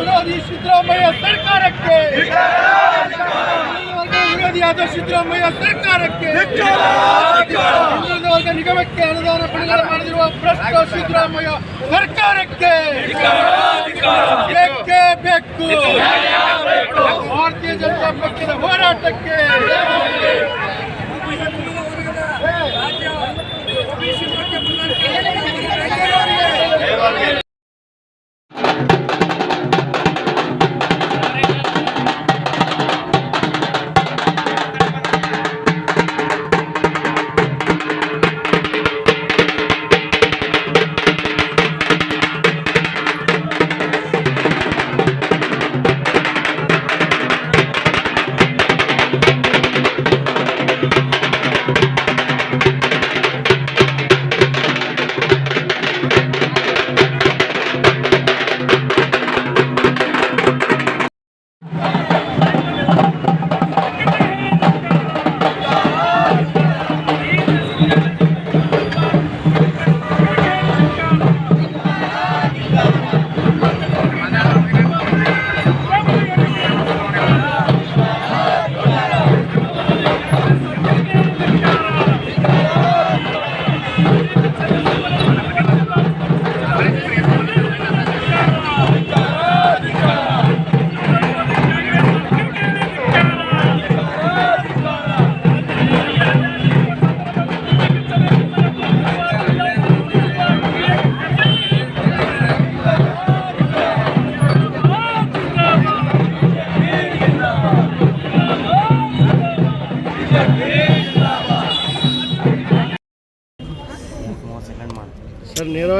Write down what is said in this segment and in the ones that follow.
ವಿರೋಧಿ ಸಿದ್ದರಾಮಯ್ಯ ಸರ್ಕಾರಕ್ಕೆ. ವಿರೋಧಿಯಾದ ಸಿದ್ದರಾಮಯ್ಯ ಸರ್ಕಾರಕ್ಕೆ. ಹಿಂದುಳಿದ ನಿಗಮಕ್ಕೆ ಅನುದಾನ ಬಿಡುಗಡೆ ಮಾಡಿರುವ ಭ್ರಷ್ಟ ಸಿದ್ದರಾಮಯ್ಯ ಸರ್ಕಾರಕ್ಕೆ. ಬೇಕೇ ಬೇಕು. ಭಾರತೀಯ ಜನತಾ ಪಕ್ಷದ ಹೋರಾಟಕ್ಕೆ.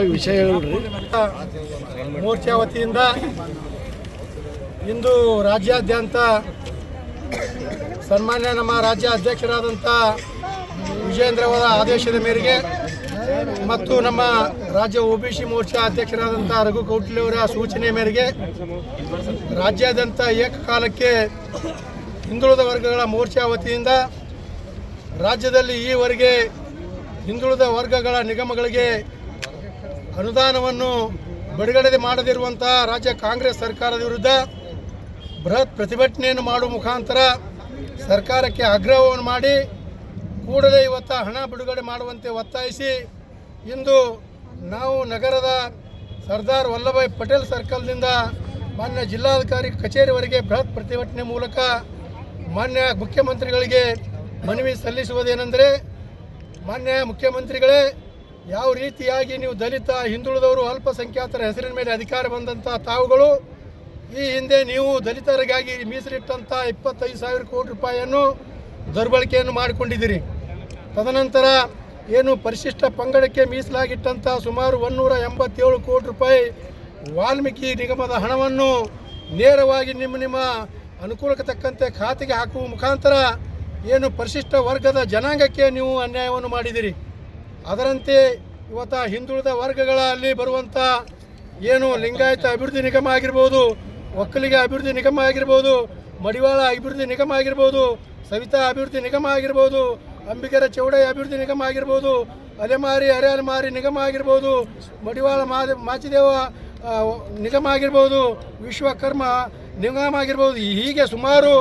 ಸರ್ ನೇರವಾಗಿ ವಿಷಯ ಹೇಳ್ರಿ ಮೋರ್ಚಾ ವತಿಯಿಂದ ಇಂದು ರಾಜ್ಯಾದ್ಯಂತ ಸನ್ಮಾನ್ಯ ನಮ್ಮ ರಾಜ್ಯ ಅಧ್ಯಕ್ಷರಾದಂಥ ವಿಜೇಂದ್ರವರ ಆದೇಶದ ಮೇರೆಗೆ ಮತ್ತು ನಮ್ಮ ರಾಜ್ಯ ಒ ಬಿ ಸಿ ಮೋರ್ಚಾ ಅಧ್ಯಕ್ಷರಾದಂಥ ರಘು ಕೌಟ್ಲಿಯವರ ಸೂಚನೆ ಮೇರೆಗೆ ರಾಜ್ಯಾದ್ಯಂತ ಏಕಕಾಲಕ್ಕೆ ಹಿಂದುಳಿದ ವರ್ಗಗಳ ಮೋರ್ಚಾ ವತಿಯಿಂದ ರಾಜ್ಯದಲ್ಲಿ ಈವರೆಗೆ ಹಿಂದುಳಿದ ವರ್ಗಗಳ ನಿಗಮಗಳಿಗೆ ಅನುದಾನವನ್ನು ಬಿಡುಗಡೆ ಮಾಡದಿರುವಂಥ ರಾಜ್ಯ ಕಾಂಗ್ರೆಸ್ ಸರ್ಕಾರದ ವಿರುದ್ಧ ಬೃಹತ್ ಪ್ರತಿಭಟನೆಯನ್ನು ಮಾಡುವ ಮುಖಾಂತರ ಸರ್ಕಾರಕ್ಕೆ ಆಗ್ರಹವನ್ನು ಮಾಡಿ ಕೂಡಲೇ ಇವತ್ತು ಹಣ ಬಿಡುಗಡೆ ಮಾಡುವಂತೆ ಒತ್ತಾಯಿಸಿ ಇಂದು ನಾವು ನಗರದ ಸರ್ದಾರ್ ವಲ್ಲಭಾಯ್ ಪಟೇಲ್ ಸರ್ಕಲ್ನಿಂದ ಮಾನ್ಯ ಜಿಲ್ಲಾಧಿಕಾರಿ ಕಚೇರಿವರೆಗೆ ಬೃಹತ್ ಪ್ರತಿಭಟನೆ ಮೂಲಕ ಮಾನ್ಯ ಮುಖ್ಯಮಂತ್ರಿಗಳಿಗೆ ಮನವಿ ಸಲ್ಲಿಸುವುದೇನೆಂದರೆ ಮಾನ್ಯ ಮುಖ್ಯಮಂತ್ರಿಗಳೇ ಯಾವ ರೀತಿಯಾಗಿ ನೀವು ದಲಿತ, ಹಿಂದುಳಿದವರು ಅಲ್ಪಸಂಖ್ಯಾತರ ಹೆಸರಿನ ಮೇಲೆ ಅಧಿಕಾರ ಬಂದಂಥ ತಾವುಗಳು, ಈ ಹಿಂದೆ ನೀವು ದಲಿತರಿಗಾಗಿ ಮೀಸಲಿಟ್ಟಂಥ ಇಪ್ಪತ್ತೈದು ಸಾವಿರ ಕೋಟಿ ರೂಪಾಯಿಯನ್ನು ದುರ್ಬಳಕೆಯನ್ನು ಮಾಡಿಕೊಂಡಿದ್ದೀರಿ. ತದನಂತರ ಏನು ಪರಿಶಿಷ್ಟ ಪಂಗಡಕ್ಕೆ ಮೀಸಲಾಗಿಟ್ಟಂಥ ಸುಮಾರು ಒನ್ನೂರ ಎಂಬತ್ತೇಳು ಕೋಟಿ ರೂಪಾಯಿ ವಾಲ್ಮೀಕಿ ನಿಗಮದ ಹಣವನ್ನು ನೇರವಾಗಿ ನಿಮ್ಮ ನಿಮ್ಮ ಅನುಕೂಲಕ್ಕೆ ತಕ್ಕಂತೆ ಖಾತೆಗೆ ಹಾಕುವ ಮುಖಾಂತರ ಏನು ಪರಿಶಿಷ್ಟ ವರ್ಗದ ಜನಾಂಗಕ್ಕೆ ನೀವು ಅನ್ಯಾಯವನ್ನು ಮಾಡಿದಿರಿ ಅದರಂತೆ ಇವತ್ತು ಹಿಂದುಳಿದ ವರ್ಗಗಳಲ್ಲಿ ಬರುವಂಥ ಏನು ಲಿಂಗಾಯತ ಅಭಿವೃದ್ಧಿ ನಿಗಮ ಆಗಿರ್ಬೋದು, ಒಕ್ಕಲಿಗ ಅಭಿವೃದ್ಧಿ ನಿಗಮ ಆಗಿರ್ಬೋದು, ಮಡಿವಾಳ ಅಭಿವೃದ್ಧಿ ನಿಗಮ ಆಗಿರ್ಬೋದು, ಸವಿತಾ ಅಭಿವೃದ್ಧಿ ನಿಗಮ ಆಗಿರ್ಬೋದು ಅಂಬಿಕರ ಚೌಡೈ ಅಭಿವೃದ್ಧಿ ನಿಗಮ ಆಗಿರ್ಬೋದು, ಅಲೆಮಾರಿ ಅರೆ ಅಲೆಮಾರಿ ನಿಗಮ ಆಗಿರ್ಬೋದು, ಮಡಿವಾಳ ಮಾಚಿದೇವ ನಿಗಮ ಆಗಿರ್ಬೋದು, ವಿಶ್ವಕರ್ಮ ನಿಗಮ ಆಗಿರ್ಬೋದು ಹೀಗೆ ಸುಮಾರು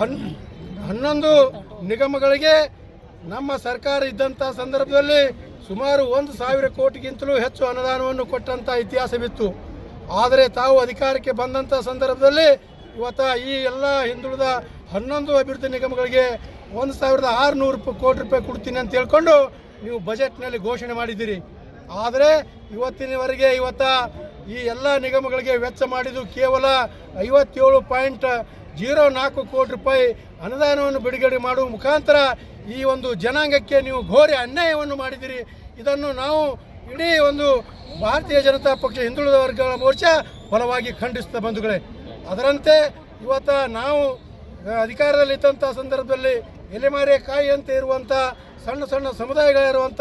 ಹನ್ ಹನ್ನೊಂದು ನಿಗಮಗಳಿಗೆ ನಮ್ಮ ಸರ್ಕಾರ ಇದ್ದಂಥ ಸಂದರ್ಭದಲ್ಲಿ ಸುಮಾರು ಒಂದು ಸಾವಿರ ಕೋಟಿಗಿಂತಲೂ ಹೆಚ್ಚು ಅನುದಾನವನ್ನು ಕೊಟ್ಟಂಥ ಇತಿಹಾಸವಿತ್ತು. ಆದರೆ ತಾವು ಅಧಿಕಾರಕ್ಕೆ ಬಂದಂಥ ಸಂದರ್ಭದಲ್ಲಿ ಇವತ್ತ ಈ ಎಲ್ಲ ಹಿಂದುಳಿದ ಹನ್ನೊಂದು ಅಭಿವೃದ್ಧಿ ನಿಗಮಗಳಿಗೆ ಒಂದು ಸಾವಿರದ ಆರುನೂರು ರೂಪಾಯಿ ಕೋಟಿ ರೂಪಾಯಿ ಕೊಡ್ತೀನಿ ಅಂತ ಹೇಳ್ಕೊಂಡು ನೀವು ಬಜೆಟ್ನಲ್ಲಿ ಘೋಷಣೆ ಮಾಡಿದ್ದೀರಿ. ಆದರೆ ಇವತ್ತಿನವರೆಗೆ ಇವತ್ತ ಈ ಎಲ್ಲ ನಿಗಮಗಳಿಗೆ ವೆಚ್ಚ ಮಾಡಿದ್ದು ಕೇವಲ ಐವತ್ತೇಳು ಪಾಯಿಂಟ್ ಜೀರೋ ನಾಲ್ಕು ಕೋಟಿ ರೂಪಾಯಿ ಅನುದಾನವನ್ನು ಬಿಡುಗಡೆ ಮಾಡುವ ಮುಖಾಂತರ ಈ ಒಂದು ಜನಾಂಗಕ್ಕೆ ನೀವು ಘೋರ ಅನ್ಯಾಯವನ್ನು ಮಾಡಿದಿರಿ. ಇದನ್ನು ನಾವು ಇಡೀ ಒಂದು ಭಾರತೀಯ ಜನತಾ ಪಕ್ಷ ಹಿಂದುಳಿದ ವರ್ಗಗಳ ಮೋರ್ಚಾ ಬಲವಾಗಿ ಖಂಡಿಸ್ತಾ ಬಂಧುಗಳೇ. ಅದರಂತೆ ಇವತ್ತು ನಾವು ಅಧಿಕಾರದಲ್ಲಿದ್ದಂಥ ಸಂದರ್ಭದಲ್ಲಿ ಎಲೆಮಾರೆ ಕಾಯಿ ಅಂತ ಇರುವಂಥ, ಸಣ್ಣ ಸಣ್ಣ ಸಮುದಾಯಗಳಿರುವಂಥ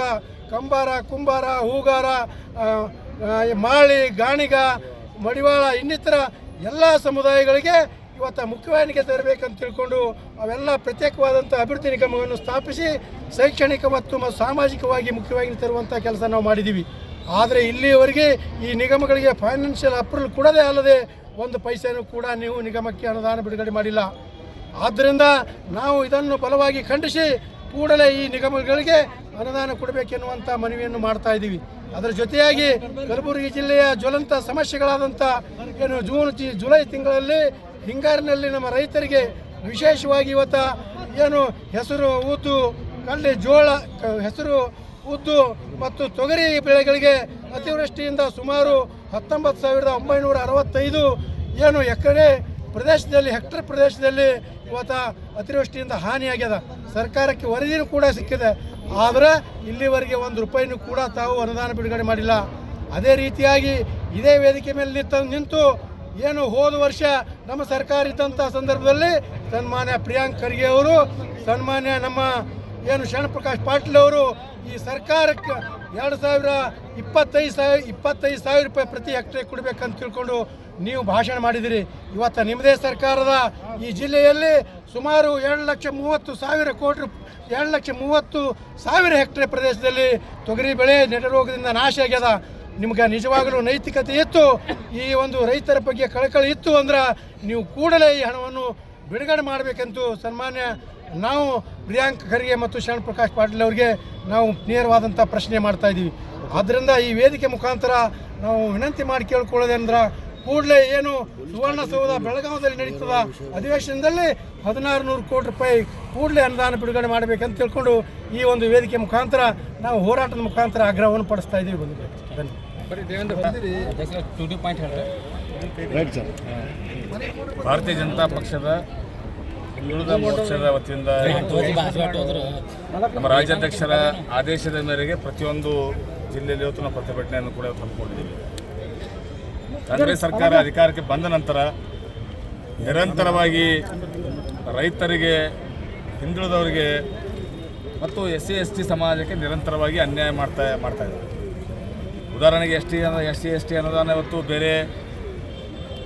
ಕಂಬಾರ, ಕುಂಬಾರ, ಹೂಗಾರ ಮಾಳಿ, ಗಾಣಿಗ, ಮಡಿವಾಳ, ಇನ್ನಿತರ ಎಲ್ಲ ಸಮುದಾಯಗಳಿಗೆ ಇವತ್ತು ಮುಖ್ಯವಾಹಿನಿಗೆ ತರಬೇಕಂತ ತಿಳ್ಕೊಂಡು ಅವೆಲ್ಲ ಪ್ರತ್ಯೇಕವಾದಂಥ ಅಭಿವೃದ್ಧಿ ನಿಗಮವನ್ನು ಸ್ಥಾಪಿಸಿ ಶೈಕ್ಷಣಿಕ ಮತ್ತು ಸಾಮಾಜಿಕವಾಗಿ ಮುಖ್ಯವಾಗಿ ತರುವಂಥ ಕೆಲಸ ನಾವು ಮಾಡಿದ್ದೀವಿ. ಆದರೆ ಇಲ್ಲಿಯವರೆಗೆ ಈ ನಿಗಮಗಳಿಗೆ ಫೈನಾನ್ಷಿಯಲ್ ಅಪ್ರೂವಲ್ ಕೊಡದೇ ಅಲ್ಲದೆ ಒಂದು ಪೈಸೆಯನ್ನು ಕೂಡ ನೀವು ನಿಗಮಕ್ಕೆ ಅನುದಾನ ಬಿಡುಗಡೆ ಮಾಡಿಲ್ಲ. ಆದ್ದರಿಂದ ನಾವು ಇದನ್ನು ಬಲವಾಗಿ ಖಂಡಿಸಿ ಕೂಡಲೇ ಈ ನಿಗಮಗಳಿಗೆ ಅನುದಾನ ಕೊಡಬೇಕೆನ್ನುವಂಥ ಮನವಿಯನ್ನು ಮಾಡ್ತಾ ಇದ್ದೀವಿ. ಅದರ ಜೊತೆಯಾಗಿ ಕಲಬುರಗಿ ಜಿಲ್ಲೆಯ ಜ್ವಲಂತ ಸಮಸ್ಯೆಗಳಾದಂಥ ಏನು ಜೂನ್, ಜುಲೈ ತಿಂಗಳಲ್ಲಿ ಹಿಂಗಾರಿನಲ್ಲಿ ನಮ್ಮ ರೈತರಿಗೆ ವಿಶೇಷವಾಗಿ ಇವತ್ತ ಏನು ಹೆಸರು ಉದ್ದು ಕಲ್ಲಿ ಜೋಳ ಹೆಸರು ಉದ್ದು ಮತ್ತು ತೊಗರಿ ಬೆಳೆಗಳಿಗೆ ಅತಿವೃಷ್ಟಿಯಿಂದ ಸುಮಾರು ಹತ್ತೊಂಬತ್ತು ಸಾವಿರದ ಒಂಬೈನೂರ ಅರವತ್ತೈದು ಏನು ಎಕರೆ ಪ್ರದೇಶದಲ್ಲಿ, ಹೆಕ್ಟರ್ ಪ್ರದೇಶದಲ್ಲಿ ಇವತ್ತ ಅತಿವೃಷ್ಟಿಯಿಂದ ಹಾನಿಯಾಗ್ಯದ. ಸರ್ಕಾರಕ್ಕೆ ವರದಿನೂ ಕೂಡ ಸಿಕ್ಕಿದೆ. ಆದರೆ ಇಲ್ಲಿವರೆಗೆ ಒಂದು ರೂಪಾಯಿನೂ ಕೂಡ ತಾವು ಅನುದಾನ ಬಿಡುಗಡೆ ಮಾಡಿಲ್ಲ. ಅದೇ ರೀತಿಯಾಗಿ ಇದೇ ವೇದಿಕೆ ಮೇಲೆ ನಿಂತು ನಿಂತು ಏನು ಹೋದ ವರ್ಷ ನಮ್ಮ ಸರ್ಕಾರ ಇದ್ದಂಥ ಸಂದರ್ಭದಲ್ಲಿ ಸನ್ಮಾನ್ಯ ಪ್ರಿಯಾಂಕ್ ಖರ್ಗೆ ಅವರು, ಸನ್ಮಾನ್ಯ ನಮ್ಮ ಏನು ಶರಣಪ್ರಕಾಶ್ ಪಾಟೀಲ್ ಅವರು ಈ ಸರ್ಕಾರಕ್ಕೆ ಎರಡು ಸಾವಿರ ಇಪ್ಪತ್ತೈದು ಸಾವಿರ ಇಪ್ಪತ್ತೈದು ಸಾವಿರ ರೂಪಾಯಿ ಪ್ರತಿ ಹೆಕ್ಟ್ರೆ ಕೊಡಬೇಕಂತ ತಿಳ್ಕೊಂಡು ನೀವು ಭಾಷಣ ಮಾಡಿದಿರಿ. ಇವತ್ತು ನಿಮ್ಮದೇ ಸರ್ಕಾರದ ಈ ಜಿಲ್ಲೆಯಲ್ಲಿ ಸುಮಾರು ಎರಡು ಲಕ್ಷ ಮೂವತ್ತು ಸಾವಿರ ಕೋಟಿ ಎರಡು ಲಕ್ಷ ಮೂವತ್ತು ಸಾವಿರ ಹೆಕ್ಟ್ರೆ ಪ್ರದೇಶದಲ್ಲಿ ತೊಗರಿ ಬೆಳೆ ನೆಟರೋಗದಿಂದ ನಾಶ ಆಗ್ಯದ. ನಿಮ್ಗೆ ನಿಜವಾಗಲೂ ನೈತಿಕತೆ ಇತ್ತು? ಈ ಒಂದು ರೈತರ ಬಗ್ಗೆ ಕಳಕಳಿ ಇತ್ತು ಅಂದ್ರೆ ನೀವು ಕೂಡಲೇ ಈ ಹಣವನ್ನು ಬಿಡುಗಡೆ ಮಾಡಬೇಕಂತೂ ಸನ್ಮಾನ್ಯ ನಾವು ಪ್ರಿಯಾಂಕ್ ಖರ್ಗೆ ಮತ್ತು ಶರಣ್ ಪ್ರಕಾಶ್ ಪಾಟೀಲ್ ಅವರಿಗೆ ನಾವು ನೇರವಾದಂಥ ಪ್ರಶ್ನೆ ಮಾಡ್ತಾ ಇದ್ದೀವಿ. ಆದ್ದರಿಂದ ಈ ವೇದಿಕೆ ಮುಖಾಂತರ ನಾವು ವಿನಂತಿ ಮಾಡಿ ಕೇಳ್ಕೊಳ್ಳೋದಂದ್ರೆ ಕೂಡಲೇ ಏನು ಸುವರ್ಣಸೌಧ ಬೆಳಗಾವದಲ್ಲಿ ನಡೀತದ ಅಧಿವೇಶನದಲ್ಲಿ ಹದಿನಾರು ನೂರು ಕೋಟಿ ರೂಪಾಯಿ ಕೂಡಲೇ ಅನುದಾನ ಬಿಡುಗಡೆ ಮಾಡಬೇಕಂತ ತಿಳ್ಕೊಂಡು ಈ ಒಂದು ವೇದಿಕೆ ಮುಖಾಂತರ ನಾವು ಹೋರಾಟದ ಮುಖಾಂತರ ಆಗ್ರಹವನ್ನು ಪಡಿಸ್ತಾ ಇದ್ದೀವಿ ಬಂಧುಗಳೇ. ಧನ್ಯವಾದ. ಭಾರತೀಯ ಜನತಾ ಪಕ್ಷದ ಹಿಂದುಳಿದ ಮೋರ್ಚಾದ ವತಿಯಿಂದ ನಮ್ಮ ರಾಜ್ಯಾಧ್ಯಕ್ಷರ ಆದೇಶದ ಮೇರೆಗೆ ಪ್ರತಿಯೊಂದು ಜಿಲ್ಲೆಯಲ್ಲಿ ಇವತ್ತು ನಾವು ಪ್ರತಿಭಟನೆಯನ್ನು ಕೂಡ ಹಮ್ಮಿಕೊಂಡಿದ್ದೀವಿ. ಕಾಂಗ್ರೆಸ್ ಸರ್ಕಾರ ಅಧಿಕಾರಕ್ಕೆ ಬಂದ ನಂತರ ನಿರಂತರವಾಗಿ ರೈತರಿಗೆ ಹಿಂದುಳಿದವರಿಗೆ ಮತ್ತು ಎಸ್ ಸಿ ಎಸ್ ಟಿ ಸಮಾಜಕ್ಕೆ ನಿರಂತರವಾಗಿ ಅನ್ಯಾಯ ಮಾಡ್ತಾ ಮಾಡ್ತಾ ಇದ್ದಾರೆ. ಉದಾಹರಣೆಗೆ S T S C, S T ಅನುದಾನ ಇವತ್ತು ಬೇರೆ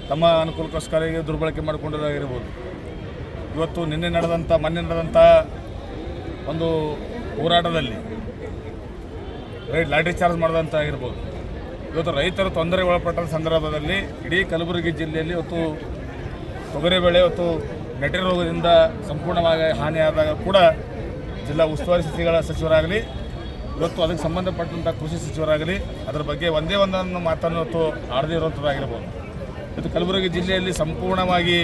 ತಮ್ಮ ಅನುಕೂಲಕ್ಕೋಸ್ಕರ ದುರ್ಬಳಕೆ ಮಾಡಿಕೊಂಡಿರೋದಾಗಿರ್ಬೋದು. ಇವತ್ತು ನಿನ್ನೆ ನಡೆದಂಥ ಮೊನ್ನೆ ನಡೆದಂಥ ಒಂದು ಹೋರಾಟದಲ್ಲಿ ರೈಟ್ ಲಾಟ್ರಿ ಚಾರ್ಜ್ ಮಾಡಿದಂಥ ಆಗಿರ್ಬೋದು. ಇವತ್ತು ರೈತರು ತೊಂದರೆ ಒಳಪಟ್ಟ ಸಂದರ್ಭದಲ್ಲಿ ಇಡೀ ಕಲಬುರಗಿ ಜಿಲ್ಲೆಯಲ್ಲಿ ಇವತ್ತು ತೊಗರಿ ಬೆಳೆ ಇವತ್ತು ನೆಟೆ ರೋಗದಿಂದ ಸಂಪೂರ್ಣವಾಗಿ ಹಾನಿಯಾದಾಗ ಕೂಡ ಜಿಲ್ಲಾ ಉಸ್ತುವಾರಿ ಸಚಿಗಳ ಸಚಿವರಾಗಲಿ ಇವತ್ತು ಅದಕ್ಕೆ ಸಂಬಂಧಪಟ್ಟಂಥ ಕೃಷಿ ಸಚಿವರಾಗಲಿ, ಅದರ ಬಗ್ಗೆ ಒಂದೇ ಒಂದನ್ನು ಮಾತನ್ನು ಇವತ್ತು ಆಡದೇ ಇರುವಂಥದ್ದಾಗಿರ್ಬೋದು ಇವತ್ತು ಕಲಬುರಗಿ ಜಿಲ್ಲೆಯಲ್ಲಿ ಸಂಪೂರ್ಣವಾಗಿ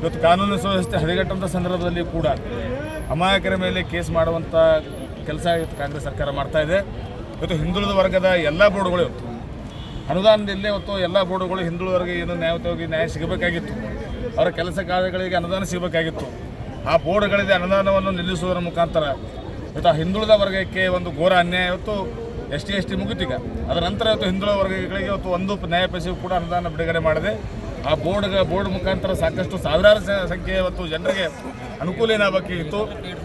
ಇವತ್ತು ಕಾನೂನು ಸುವ್ಯವಸ್ಥೆ ಹದಗೆಟ್ಟಂಥ ಸಂದರ್ಭದಲ್ಲಿ ಕೂಡ ಅಮಾಯಕರ ಮೇಲೆ ಕೇಸ್ ಮಾಡುವಂಥ ಕೆಲಸ ಇವತ್ತು ಕಾಂಗ್ರೆಸ್ ಸರ್ಕಾರ ಮಾಡ್ತಾ ಇದೆ. ಇವತ್ತು ಹಿಂದುಳಿದ ವರ್ಗದ ಎಲ್ಲ ಬೋರ್ಡುಗಳು ಇವತ್ತು, ಅನುದಾನದಲ್ಲೇ ಇವತ್ತು ಎಲ್ಲ ಬೋರ್ಡುಗಳು ಹಿಂದುಳಿದವರಿಗೆ ಏನು ನ್ಯಾಯಯುತವಾಗಿ ನ್ಯಾಯ ಸಿಗಬೇಕಾಗಿತ್ತು. ಅವರ ಕೆಲಸ ಕಾರ್ಯಗಳಿಗೆ ಅನುದಾನ ಸಿಗಬೇಕಾಗಿತ್ತು. ಆ ಬೋರ್ಡ್ಗಳಿಗೆ ಅನುದಾನವನ್ನು ನಿಲ್ಲಿಸುವುದರ ಮುಖಾಂತರ ಇವತ್ತು ಹಿಂದುಳಿದ ವರ್ಗಕ್ಕೆ ಒಂದು ಘೋರ ಅನ್ಯಾಯ ಇವತ್ತು ಎಸ್ ಟಿ ಎಸ್ ಟಿ ಮುಗಿತೀಗ ಅದರ ನಂತರ ಇವತ್ತು ಹಿಂದುಳಿದ ವರ್ಗಗಳಿಗೆ ಇವತ್ತು ಒಂದು ನ್ಯಾಯ ಪೈಸೆಗೂ ಕೂಡ ಅನುದಾನ ಬಿಡುಗಡೆ ಮಾಡಿದೆ. ಆ ಬೋರ್ಡ್ ಬೋರ್ಡ್ ಮುಖಾಂತರ ಸಾಕಷ್ಟು ಸಾವಿರಾರು ಸಂಖ್ಯೆಯ ಸಂಖ್ಯೆ ಇವತ್ತು ಜನರಿಗೆ ಅನುಕೂಲ ಏನಾಗಬೇಕಿತ್ತು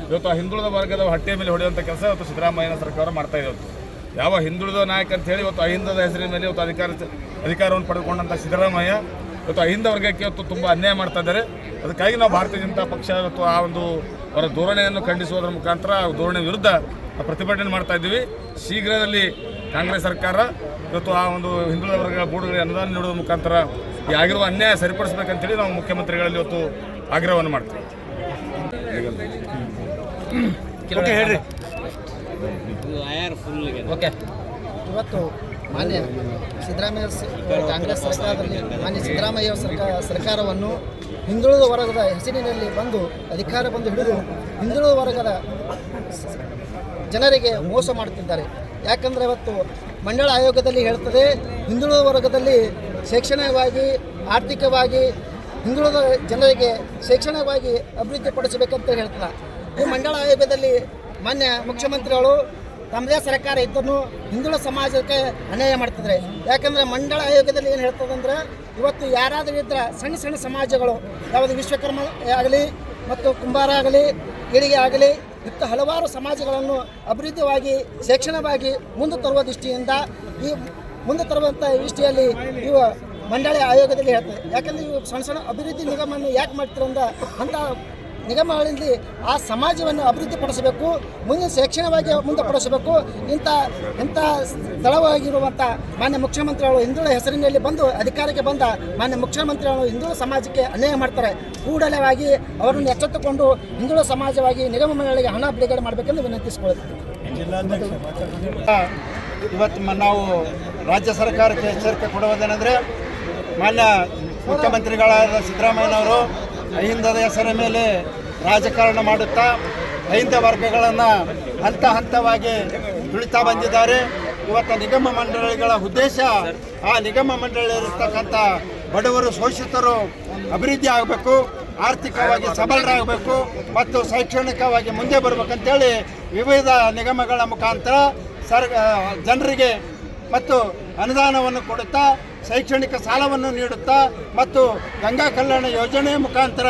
ಇವತ್ತು ಆ ಹಿಂದುಳಿದ ವರ್ಗದ ಹೊಟ್ಟೆ ಮೇಲೆ ಹೊಡೆಯುವಂಥ ಕೆಲಸ ಇವತ್ತು ಸಿದ್ದರಾಮಯ್ಯನ ಸರ್ಕಾರ ಮಾಡ್ತಾ ಇದೆ ಯಾವ ಹಿಂದುಳಿದ ನಾಯಕ ಅಂತ ಹೇಳಿ ಇವತ್ತು ಅಹಿಂದದ ಹೆಸರಿನ ಮೇಲೆ ಇವತ್ತು ಅಧಿಕಾರ, ಅಧಿಕಾರವನ್ನು ಪಡೆದುಕೊಂಡಂಥ ಸಿದ್ದರಾಮಯ್ಯ ಇವತ್ತು ಅಹಿಂದ ವರ್ಗಕ್ಕೆ ಇವತ್ತು ತುಂಬ ಅನ್ಯಾಯ ಮಾಡ್ತಾ ಇದ್ದಾರೆ. ಅದಕ್ಕಾಗಿ ನಾವು ಭಾರತೀಯ ಜನತಾ ಪಕ್ಷ ಇವತ್ತು ಆ ಒಂದು ಅವರ ಧೋರಣೆಯನ್ನು ಖಂಡಿಸುವುದರ ಮುಖಾಂತರ ಧೋರಣೆ ವಿರುದ್ಧ ಪ್ರತಿಭಟನೆ ಮಾಡ್ತಾ ಇದ್ದೀವಿ. ಶೀಘ್ರದಲ್ಲಿ ಕಾಂಗ್ರೆಸ್ ಸರ್ಕಾರ ಇವತ್ತು ಆ ಒಂದು ಹಿಂದುಳಿದ ವರ್ಗಗಳ ಬೋರ್ಡ್ಗಳಿಗೆ ಅನುದಾನ ನೀಡುವ ಮುಖಾಂತರ ಈ ಆಗಿರುವ ಅನ್ಯಾಯ ಸರಿಪಡಿಸಬೇಕಂತೇಳಿ ನಾವು ಮುಖ್ಯಮಂತ್ರಿಗಳಲ್ಲಿ ಇವತ್ತು ಆಗ್ರಹವನ್ನು ಮಾಡ್ತೀವಿ. ಓಕೆ ಇವತ್ತು ಮಾನ್ಯ ಸಿದ್ದರಾಮಯ್ಯ ಕಾಂಗ್ರೆಸ್ ಸರ್ಕಾರದಲ್ಲಿ ಮಾನ್ಯ ಸಿದ್ದರಾಮಯ್ಯ ಸರ್ಕಾರ ಸರ್ಕಾರವನ್ನು ಹಿಂದುಳಿದ ವರ್ಗದ ಹೆಸರಿನಲ್ಲಿ ಬಂದು ಅಧಿಕಾರ ಬಂದು ಹಿಡಿದು ಹಿಂದುಳಿದ ವರ್ಗದ ಜನರಿಗೆ ಮೋಸ ಮಾಡುತ್ತಿದ್ದಾರೆ. ಯಾಕಂದರೆ ಇವತ್ತು ಮಂಡಳ ಆಯೋಗದಲ್ಲಿ ಹೇಳ್ತದೆ, ಹಿಂದುಳಿದ ವರ್ಗದಲ್ಲಿ ಶೈಕ್ಷಣಿಕವಾಗಿ, ಆರ್ಥಿಕವಾಗಿ ಹಿಂದುಳಿದ ಜನರಿಗೆ ಶೈಕ್ಷಣಿಕವಾಗಿ ಅಭಿವೃದ್ಧಿಪಡಿಸಬೇಕಂತ ಹೇಳ್ತಾರೆ ಈ ಮಂಡಳ ಆಯೋಗದಲ್ಲಿ ಮಾನ್ಯ ಮುಖ್ಯಮಂತ್ರಿಗಳು ತಮ್ಮದೇ ಸರ್ಕಾರ ಇದ್ದನ್ನು ಹಿಂದುಳಿದ ಸಮಾಜಕ್ಕೆ ಅನ್ಯಾಯ ಮಾಡ್ತಿದ್ರೆ. ಯಾಕಂದ್ರೆ ಮಂಡಳ ಆಯೋಗದಲ್ಲಿ ಏನು ಹೇಳ್ತದಂದ್ರೆ ಇವತ್ತು ಯಾರಾದರೂ ಇದ್ರೆ ಸಣ್ಣ ಸಣ್ಣ ಸಮಾಜಗಳು, ಯಾವುದು ವಿಶ್ವಕರ್ಮ ಆಗಲಿ ಮತ್ತು ಕುಂಬಾರ ಆಗಲಿ ಗಿಡಿಗೆ ಆಗಲಿ, ಇತ್ತ ಹಲವಾರು ಸಮಾಜಗಳನ್ನು ಅಭಿವೃದ್ಧಿವಾಗಿ ಶೈಕ್ಷಣಿಕವಾಗಿ ಮುಂದೆ ತರುವ ದೃಷ್ಟಿಯಿಂದ ಈ ಮುಂದೆ ತರುವಂಥ ದೃಷ್ಟಿಯಲ್ಲಿ ಇವ ಮಂಡಳಿ ಆಯೋಗದಲ್ಲಿ ಹೇಳ್ತದೆ. ಯಾಕಂದರೆ ಇವು ಸಣ್ಣ ಸಣ್ಣ ಅಭಿವೃದ್ಧಿ ನಿಗಮವನ್ನು ಯಾಕೆ ಮಾಡ್ತಿರಂದ, ಅಂತ ನಿಗಮಗಳಲ್ಲಿ ಆ ಸಮಾಜವನ್ನು ಅಭಿವೃದ್ಧಿಪಡಿಸಬೇಕು ಮುಂದಿನ ಶೈಕ್ಷಣಿಕವಾಗಿ ಮುಂದೆ ಪಡಿಸಬೇಕು ಇಂಥ ಇಂಥ ಸ್ಥಳವಾಗಿರುವಂಥ ಮಾನ್ಯ ಮುಖ್ಯಮಂತ್ರಿಗಳು ಹಿಂದುಳ ಹೆಸರಿನಲ್ಲಿ ಬಂದು ಅಧಿಕಾರಕ್ಕೆ ಬಂದ ಮಾನ್ಯ ಮುಖ್ಯಮಂತ್ರಿಗಳು ಹಿಂದೂ ಸಮಾಜಕ್ಕೆ ಅನ್ಯಾಯ ಮಾಡ್ತಾರೆ ಕೂಡಲವಾಗಿ ಅವರನ್ನು ಎಚ್ಚೆತ್ತುಕೊಂಡು ಹಿಂದುಳ ಸಮಾಜವಾಗಿ ನಿಗಮ ಮಂಡಳಿಗೆ ಹಣ ಬಿಡುಗಡೆ ಮಾಡಬೇಕೆಂದು ವಿನಂತಿಸಿಕೊಳ್ಳುತ್ತೇನೆ ಇವತ್ತು ನಾವು ರಾಜ್ಯ ಸರ್ಕಾರಕ್ಕೆ ಎಚ್ಚರಿಕೆ ಕೊಡುವುದೇನೆಂದರೆ ಮಾನ್ಯ ಮುಖ್ಯಮಂತ್ರಿಗಳಾದ ಸಿದ್ದರಾಮಯ್ಯನವರು ಅಹಿಂದದ ಹೆಸರ ಮೇಲೆ ರಾಜಕಾರಣ ಮಾಡುತ್ತಾ ಅಹಿಂದ ವರ್ಗಗಳನ್ನು ಹಂತ ಹಂತವಾಗಿ ತುಳಿತಾ ಬಂದಿದ್ದಾರೆ. ಇವತ್ತು ನಿಗಮ ಮಂಡಳಿಗಳ ಉದ್ದೇಶ ಆ ನಿಗಮ ಮಂಡಳಿಯಲ್ಲಿರ್ತಕ್ಕಂಥ ಬಡವರು ಶೋಷಿತರು ಅಭಿವೃದ್ಧಿ ಆಗಬೇಕು, ಆರ್ಥಿಕವಾಗಿ ಸಬಲರಾಗಬೇಕು ಮತ್ತು ಶೈಕ್ಷಣಿಕವಾಗಿ ಮುಂದೆ ಬರಬೇಕಂತೇಳಿ ವಿವಿಧ ನಿಗಮಗಳ ಮುಖಾಂತರ ಸರ್ ಜನರಿಗೆ ಮತ್ತು ಅನುದಾನವನ್ನು ಕೊಡುತ್ತಾ ಶೈಕ್ಷಣಿಕ ಸಾಲವನ್ನು ನೀಡುತ್ತಾ ಮತ್ತು ಗಂಗಾ ಕಲ್ಯಾಣ ಯೋಜನೆ ಮುಖಾಂತರ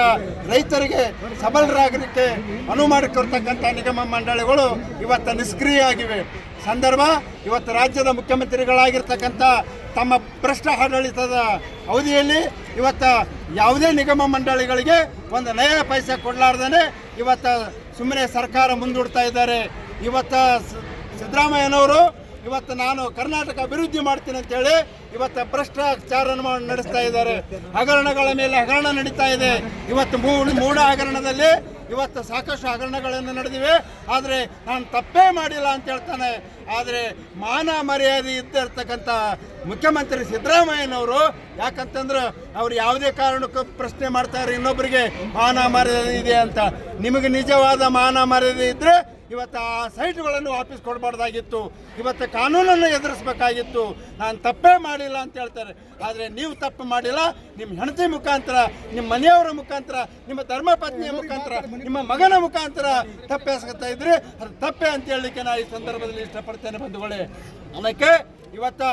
ರೈತರಿಗೆ ಸಬಲರಾಗಲಿಕ್ಕೆ ಅನುವು ಮಾಡಿಕೊಡ್ತಕ್ಕಂಥ ನಿಗಮ ಮಂಡಳಿಗಳು ಇವತ್ತು ನಿಷ್ಕ್ರಿಯ ಆಗಿವೆ ಸಂದರ್ಭ, ಇವತ್ತು ರಾಜ್ಯದ ಮುಖ್ಯಮಂತ್ರಿಗಳಾಗಿರ್ತಕ್ಕಂಥ ತಮ್ಮ ಭ್ರಷ್ಟ ಆಡಳಿತದ ಅವಧಿಯಲ್ಲಿ ಇವತ್ತು ಯಾವುದೇ ನಿಗಮ ಮಂಡಳಿಗಳಿಗೆ ಒಂದು ನಯ ಪೈಸೆ ಕೊಡಲಾರ್ದೇ ಇವತ್ತು ಸುಮ್ಮನೆ ಸರ್ಕಾರ ಮುಂದೂಡ್ತಾ ಇದ್ದಾರೆ. ಇವತ್ತು ಸಿದ್ದರಾಮಯ್ಯನವರು ಇವತ್ತು ನಾನು ಕರ್ನಾಟಕ ಅಭಿವೃದ್ಧಿ ಮಾಡ್ತೀನಿ ಅಂತೇಳಿ ಇವತ್ತು ಭ್ರಷ್ಟಾಚಾರವನ್ನು ಮಾಡಿ ನಡೆಸ್ತಾ ಇದ್ದಾರೆ. ಹಗರಣಗಳ ಮೇಲೆ ಹಗರಣ ನಡೀತಾ ಇದೆ. ಇವತ್ತು ಮೂಡ ಹಗರಣದಲ್ಲಿ ಇವತ್ತು ಸಾಕಷ್ಟು ಹಗರಣಗಳನ್ನು ನಡೆದಿವೆ. ಆದರೆ ನಾನು ತಪ್ಪೇ ಮಾಡಿಲ್ಲ ಅಂತ ಹೇಳ್ತಾನೆ. ಆದರೆ ಮಾನ ಮರ್ಯಾದೆ ಇದ್ದಿರ್ತಕ್ಕಂಥ ಮುಖ್ಯಮಂತ್ರಿ ಸಿದ್ದರಾಮಯ್ಯನವರು, ಯಾಕಂತಂದ್ರೆ ಅವ್ರು ಯಾವುದೇ ಕಾರಣಕ್ಕೂ ಪ್ರಶ್ನೆ ಮಾಡ್ತಾರೆ ಇನ್ನೊಬ್ಬರಿಗೆ ಮಾನ ಮರ್ಯಾದೆ ಇದೆ ಅಂತ. ನಿಮಗೆ ನಿಜವಾದ ಮಾನ ಮರ್ಯಾದೆ ಇದ್ದರೆ ಇವತ್ತು ಆ ಸೈಟ್ಗಳನ್ನು ವಾಪಸ್ ಕೊಡಬಾರ್ದಾಗಿತ್ತು. ಇವತ್ತು ಕಾನೂನನ್ನು ಎದುರಿಸಬೇಕಾಗಿತ್ತು. ನಾನು ತಪ್ಪೇ ಮಾಡಿಲ್ಲ ಅಂತ ಹೇಳ್ತಾರೆ. ಆದರೆ ನೀವು ತಪ್ಪು ಮಾಡಿಲ್ಲ. ನಿಮ್ಮ ಹೆಂಡತಿ ಮುಖಾಂತರ ನಿಮ್ಮ ಮನೆಯವರ ಮುಖಾಂತರ ನಿಮ್ಮ ಧರ್ಮಪತ್ನಿಯ ಮುಖಾಂತರ ನಿಮ್ಮ ಮಗನ ಮುಖಾಂತರ ತಪ್ಪೆಸಗ್ತಾ ಇದ್ರೆ. ಅದು ತಪ್ಪೆ ಅಂತ ಹೇಳಲಿಕ್ಕೆ ನಾನು ಈ ಸಂದರ್ಭದಲ್ಲಿ ಇಷ್ಟಪಡ್ತೇನೆ ಬಂಧುಗಳೇ. ಅದಕ್ಕೆ ಇವತ್ತು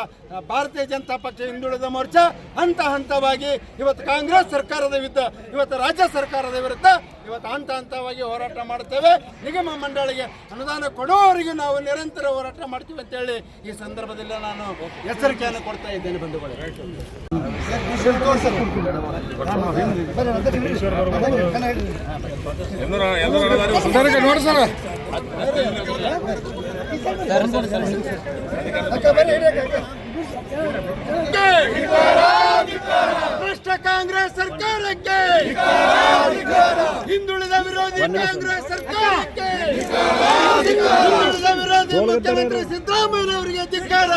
ಭಾರತೀಯ ಜನತಾ ಪಕ್ಷ ಹಿಂದುಳಿದ ಮೋರ್ಚಾ ಹಂತ ಹಂತವಾಗಿ ಇವತ್ತು ಕಾಂಗ್ರೆಸ್ ಸರ್ಕಾರದ ವಿರುದ್ಧ ಇವತ್ತು ರಾಜ್ಯ ಸರ್ಕಾರದ ವಿರುದ್ಧ ಇವತ್ತು ಹಂತ ಹಂತವಾಗಿ ಹೋರಾಟ ಮಾಡ್ತೇವೆ ನಿಗಮ ಮಂಡಳಿಗೆ ಅನುದಾನ ಕೊಡುವವರೆಗೂ ನಾವು ನಿರಂತರ ಹೋರಾಟ ಮಾಡ್ತೀವಿ ಅಂತೇಳಿ ಈ ಸಂದರ್ಭದಲ್ಲಿ ನಾನು ಎಚ್ಚರಿಕೆಯನ್ನು ಕೊಡ್ತಾ ಇದ್ದೇನೆ ಬಂಧುಗಳು ಭ್ರಷ್ಟ ಕಾಂಗ್ರೆಸ್ ಸರ್ಕಾರಕ್ಕೆ. ಹಿಂದುಳಿದ ವಿರೋಧಿ ಕಾಂಗ್ರೆಸ್ ಸರ್ಕಾರಕ್ಕೆ. ಹಿಂದುಳಿದ ವಿರೋಧಿ ಮುಖ್ಯಮಂತ್ರಿ ಸಿದ್ದರಾಮಯ್ಯನವರಿಗೆ ಧಿಕ್ಕಾರ.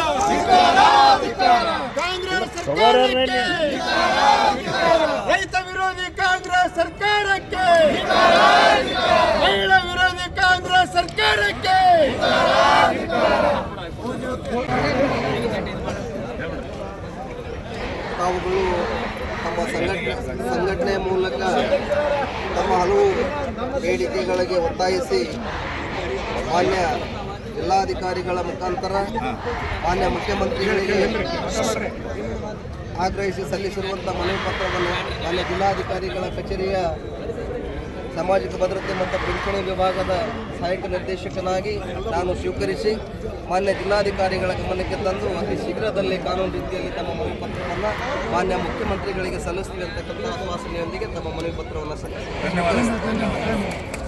ಕಾಂಗ್ರೆಸ್ ಸರ್ಕಾರಕ್ಕೆ. ರೈತ ವಿರೋಧಿ ಕಾಂಗ್ರೆಸ್ ಸರ್ಕಾರಕ್ಕೆ. ಮಹಿಳಾ ಸರ್ಕಾರಕ್ಕೆ! ತಾವುಗಳು ತಮ್ಮ ಸಂಘಟನೆ ಸಂಘಟನೆ ಮೂಲಕ ತಮ್ಮ ಹಲವು ಬೇಡಿಕೆಗಳಿಗೆ ಒತ್ತಾಯಿಸಿ ಮಾನ್ಯ ಜಿಲ್ಲಾಧಿಕಾರಿಗಳ ಮುಖಾಂತರ ಮಾನ್ಯ ಮುಖ್ಯಮಂತ್ರಿಗಳಿಗೆ ಆಗ್ರಹಿಸಿ ಸಲ್ಲಿಸಿರುವಂಥ ಮನವಿ ಪತ್ರವನ್ನು ಮಾನ್ಯ ಜಿಲ್ಲಾಧಿಕಾರಿಗಳ ಕಚೇರಿಯ ಸಾಮಾಜಿಕ ಭದ್ರತೆ ಮತ್ತು ಪಿಂಚಣಿ ವಿಭಾಗದ ಸಹಾಯಕ ನಿರ್ದೇಶಕನಾಗಿ ನಾನು ಸ್ವೀಕರಿಸಿ ಮಾನ್ಯ ಜಿಲ್ಲಾಧಿಕಾರಿಗಳ ಗಮನಕ್ಕೆ ತಂದು ಅತಿ ಶೀಘ್ರದಲ್ಲಿ ಕಾನೂನು ರೀತಿಯಲ್ಲಿ ತಮ್ಮ ಮನವಿ ಪತ್ರವನ್ನು ಮಾನ್ಯ ಮುಖ್ಯಮಂತ್ರಿಗಳಿಗೆ ಸಲ್ಲಿಸ್ತೀವಿ ಅಂತಕ್ಕಂಥ ಆಶ್ವಾಸನೆಯೊಂದಿಗೆ ತಮ್ಮ ಮನವಿ ಪತ್ರವನ್ನು ಸಲ್ಲಿಸಿ